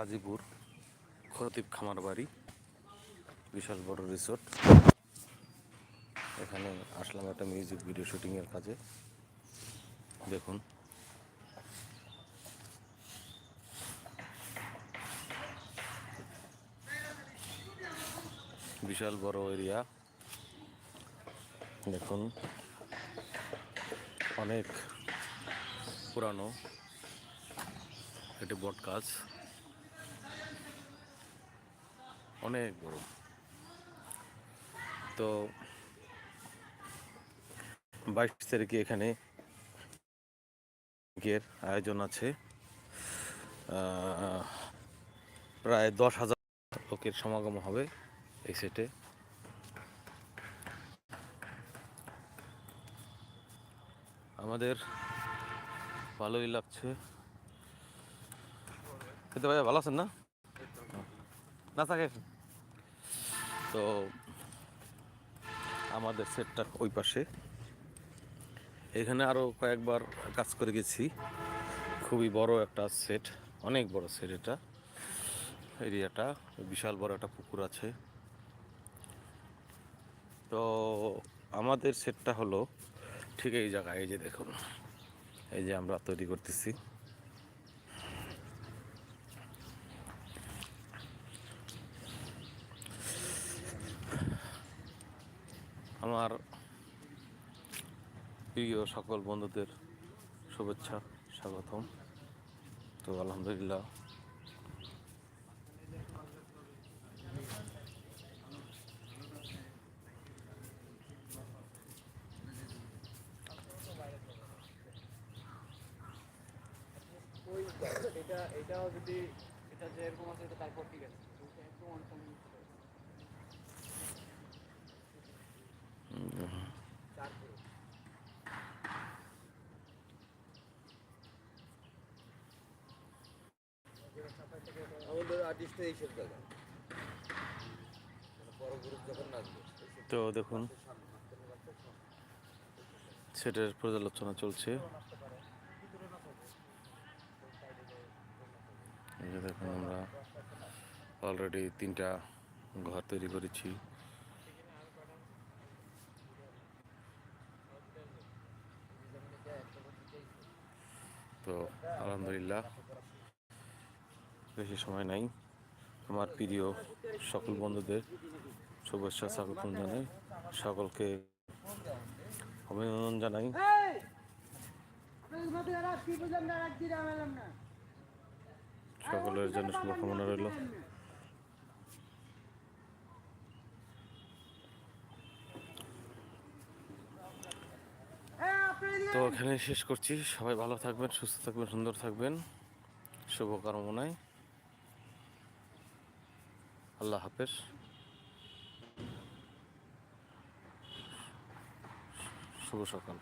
গাজীপুর খরতিপ খামার বাড়ি, বিশাল বড় রিসোর্ট এখানে আসলাম একটা মিউজিক ভিডিও শুটিংয়ের কাজে। দেখুন। বিশাল বড় এরিয়া দেখুন। অনেক পুরানো। এটি বট গাছ। অনেক বড়। তো বাইশ তারিখে এখানে আয়োজন আছে। প্রায় দশ হাজার লোকের সমাগম হবে এই সেটে। আমাদের ভালোই লাগছে। খেতে ভাই ভালো আছেন না? না থাকে? তো আমাদের সেটটা ওই পাশে। এখানে আরও কয়েকবার কাজ করে গেছি। খুবই বড় একটা সেট, অনেক বড় সেট এটা। এরিয়াটা বিশাল বড় একটা পুকুর আছে। তো আমাদের সেটটা হলো ঠিক এই জায়গায়, এই যে দেখুন। এই যে আমরা তৈরি করতেছি। আমার প্রিয় সকল বন্ধুদের শুভেচ্ছা, স্বাগতম। তো আলহামদুলিল্লাহ। এটা, এটাও যদি, এটা যে এরকম আছে তারপর ঠিক আছে ওইটা একটু অনটাইম তারপরে আমাদের এইসব জায়গা বড় গ্রুপ যখন নাচবে তো দেখুন সেটার পর্যালোচনা চলছে। দেখুন আমরা অলরেডি তিনটা ঘর তৈরি করেছি। তো আলহামদুলিল্লাহ। বেশি সময় নাই। আমার প্রিয় সকল বন্ধুদের শুভেচ্ছা স্বাগতম জানাই। সকলকে অভিনন্দন জানাই। সকলের জন্য শুভকামনা রইল। তো এখানে শেষ করছি। সবাই ভালো থাকবেন, সুস্থ থাকবেন, সুন্দর থাকবেন। শুভকামনায়। আল্লাহ হাফেজ। শুভ সকাল।